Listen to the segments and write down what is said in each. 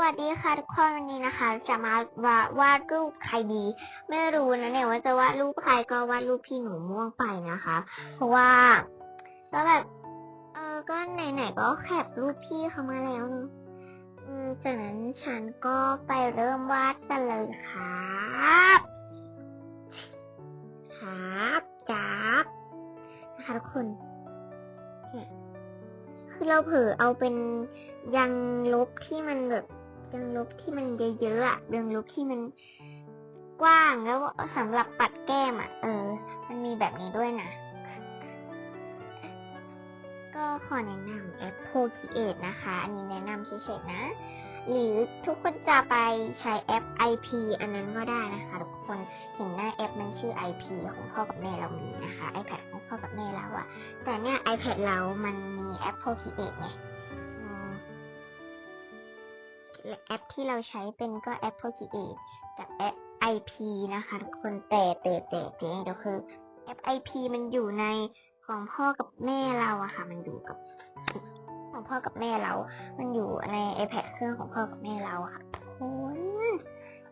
วัสดีค่ะทุกคนวันนี้นะคะ จะมาวาวาดรูปใครดี ไม่รู้นะเนี่ยว่าจะวาดรูปใครก็วาดรูปพี่หนูม่วงไปนะคะ เพราะว่าก็แบบเออก็ไหนๆก็แคปรูปพี่เขามาแล้วเนอะอืมจากนั้นฉันก็ไปเริ่มวาดกันเลยครับครับจับนะคะทุกคนเนี่ยคือเราเผลอเอาเป็นยังลบที่มันแบบ ยังลบที่มันเยอะๆอะยังลบที่มันกว้างแล้วสำหรับปัดแก้มอะเออ มันมีแบบนี้ด้วยนะ ก็ขอแนะนำแอป Procreate นะคะ อันนี้แนะนำเฉยๆนะ หรือทุกคนจะไปใช้แอป IP อันนั้นก็ได้นะคะ ทุกคนเห็นหน้าแอปมันชื่อ IP ของพ่อกับแม่เรามีนะคะ iPad ของพ่อกับแม่เราอะแต่เนี่ย iPad เรามันมีแอป Procreate ไง แอปที่เราใช้เป็นก็แอป Procreate กับแอป IP นะคะทุกคนแต่แต่แต่แต่เดี๋ยวคือแอป IP มันอยู่ในของพ่อกับแม่เราอะค่ะ มันอยู่กับของพ่อกับแม่เรา มันอยู่ใน iPad เครื่องของพ่อกับแม่เราอะค่ะทุกคน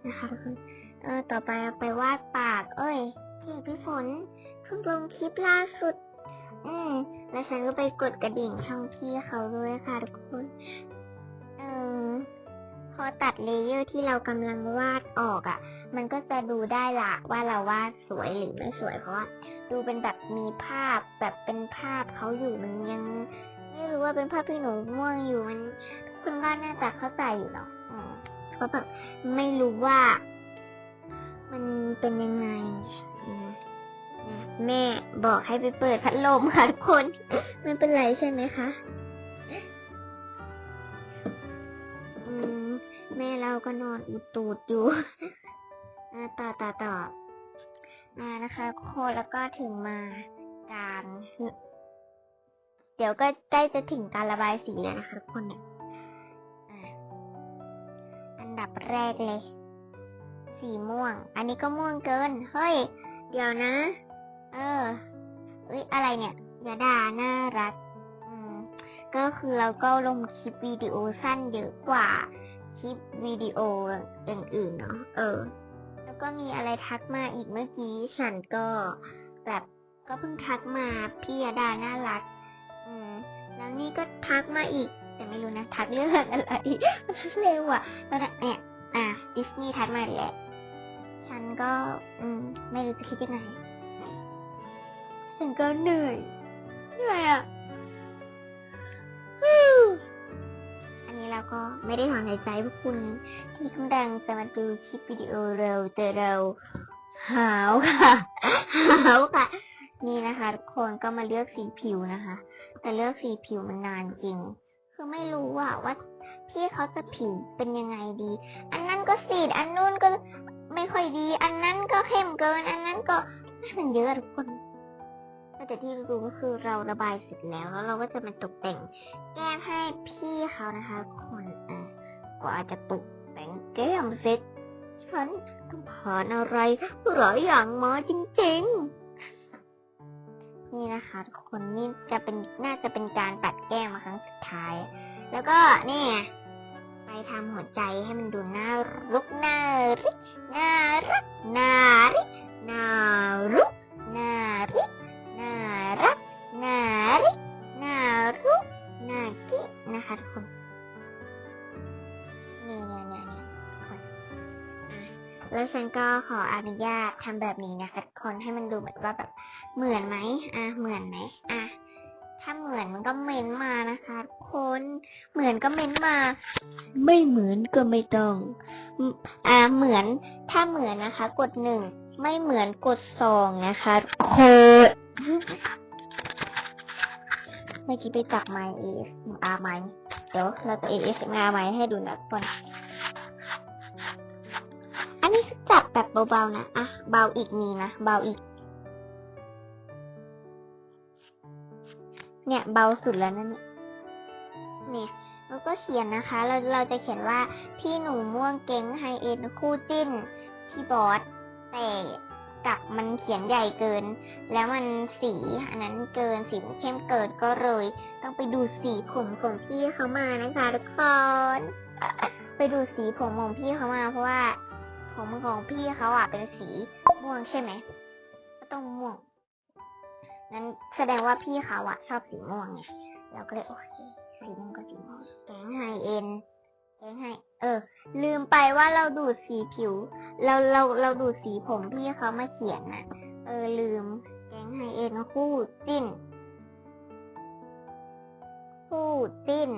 นะคะทุกคนเออต่อไปไปวาดปาก เอ้ยพี่พี่ฝนเพิ่งลงคลิปล่าสุด อืมแล้วฉันก็ไปกดกระดิ่งช่องพี่เขาด้วยค่ะทุกคน ตัดเลเยอร์ที่เรากำลังวาดออกอะ่ะ มันก็จะดูได้ละว่าเราวาดสวยหรือไม่สวยเพราะว่าดูเป็นแบบมีภาพแบบเป็นภาพเขาอยู่มันยังไม่รู้ว่าเป็นภาพพี่หนูม่วงอยู่มันทุกคนก็น่าจะเข้าใจอยู่เนาะอืมเขาแบบไม่รู้ว่า มันเป็นยังไงแม่บอกให้ไปเปิดพัดลมค่ะทุกคน ไม่เป็นไรใช่ไหมคะ แม่เราก็นอนอุดตูดอยู่อ่าต่อต่อต่อมานะคะทุกคแล้วก็ถึงมาการ เดี๋ยวก็ใกล้จะถึงการระบายสีแล้วนะคะทุกคนเนี่ยอันดับแรกเลย สีม่วง อันนี้ก็ม่วงเกิน เฮ้ย เดี๋ยวนะ เออเอ้ยอะไรเนี่ยอย่าด่าน่ารัก อืม ก็คือเราก็ลงคลิปวิดีโอสั้นเยอะกว่า คลิปวิดีโออื่นๆเนาะเออ แล้วก็มีอะไรทักมาอีกเมื่อกี้ ฉันก็แบบก็เพิ่งทักมาพี่ยดาน่ารัก อืม แล้วนี่ก็ทักมาอีก แต่ไม่รู้นะทักเรื่องอะไรเร็วอะแล้วนะเนี่ยอะดิสนีย์ทักมาอีกแล้วฉันก็ อืม ไม่รู้จะคิดยังไงฉันก็เหนื่อยเหนื่อยอะ ก็ไม่ได้ถอนหายใจพวกคุณที่กำลังจะมาดูคลิปวิดีโอเราแต่เราหาวค่ะหาวค่ะ นี่นะคะทุกคนก็มาเลือกสีผิวนะคะ แต่เลือกสีผิวมันนานจริง คือไม่รู้ว่าว่าพี่เขาจะผิวเป็นยังไงดี อันนั้นก็สีด อันนู้นก็ไม่ค่อยดี อันนั้นก็เข้มเกิน อันนั้นก็มันเยอะทุกคน แต่ที่รู้ก็คือเราระบายเสร็จแล้วแล้วเราก็จะมาตกแต่งแก้มให้พี่เขานะคะคนอะกว่าจะตกแต่งแก้มเสร็จฉันต้องผ่านอะไรหลายอย่างมาจริงๆ นี่นะคะทุกคนนี่จะเป็นน่าจะเป็นการตัดแก้มมาครั้งสุดท้าย แล้วก็นี่ไงไปทำหัวใจให้มันดูน่ารุกน่าริกน่ารักน่า แล้วฉันก็ขออนุญาตทำแบบนี้นะคะคนให้มันดูเหมือนว่าแบบเหมือนไหมอะเหมือนไหมอะถ้าเหมือนมันก็เม้นมานะคะคนเหมือนก็เม้นมา ไม่เหมือนก็ไม่ต้อง อ่าเหมือนถ้าเหมือนนะคะ กดหนึ่งไม่เหมือนกดสองนะคะทุกคนเมื่อกี้ไปจับไมค์เอสอาร์ไมค์เดี๋ยวเราจะเอเอสอาร์ไมค์ให้ดูนะคน แบบเบาๆนะอะเบาอีกมีนะเบาอีก เนี่ยเบาสุดแล้วนั่นเนี่ยเนี่ยแล้วก็เขียนนะคะ เราเราจะเขียนว่าพี่หนูม่วงเก่งไฮเอ็นคู่จิ้นพี่บอสแต่กับมันเขียนใหญ่เกิน แล้วมันสีอันนั้นเกินสีเข้มเกินก็เลย ต้องไปดูสีผมของพี่เขามานะคะทุกคนไปดูสีผมของพี่เขามาเพราะว่า ผมของพี่เขาอะเป็นสีม่วงใช่ไหมก็ต้องม่วงนั้นแสดงว่าพี่เขาอะ ชอบสีม่วงไงเราก็เลยโอเคสีม่วงก็สีม่วงแกงไฮเอ็นแกงไฮเออ ลืมไปว่าเราดูดสีผิว เราเราเราดูดสีผมพี่เขามาเขียนน่ะ เออลืมแกงไฮเอ็นคู่จิ้นคู่จิ้น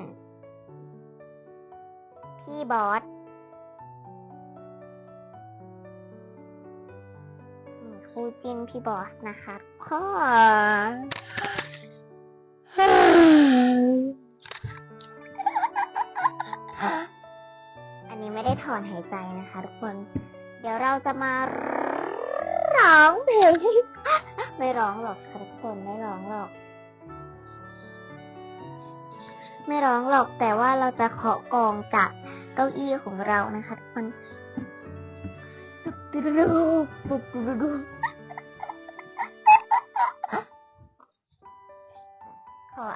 พี่บอส คู่จิ้นพี่บอสนะคะข้ออันนี้ไม่ได้ถอนหายใจนะคะทุกคน เดี๋ยวเราจะมาร้องเพลงไม่ร้องหรอกค่ะทุกคนไม่ร้องหรอก ไม่ร้องหรอกแต่ว่าเราจะเคาะกองจากเก้าอี้ของเรานะคะทุกคน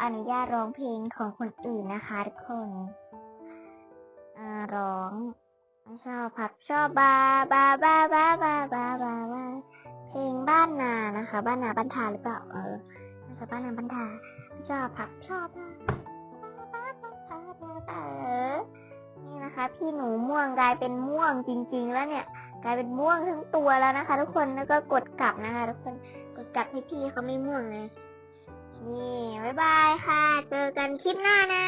อนุญาตร้องเพลงของคนอื่นนะคะทุกคนอ่าร้องชอบผับชอบบาบาบาบาบาบาบาบาเพลงบ้านนานะคะ บ้านนาบ้านทาหรือเปล่าเออน่าจะบ้านนาบ้านทาชอบผับชอบนะเออนี่นะคะ พี่หนูม่วงกลายเป็นม่วงจริง ๆ แล้วเนี่ย กลายเป็นม่วงทั้งตัวแล้วนะคะ ทุกคนแล้วก็กดกลับนะคะ ทุกคนกดกลับให้พี่เขาไม่ม่วงเลย นี่ บ๊ายบายค่ะ เจอกันคลิปหน้านะ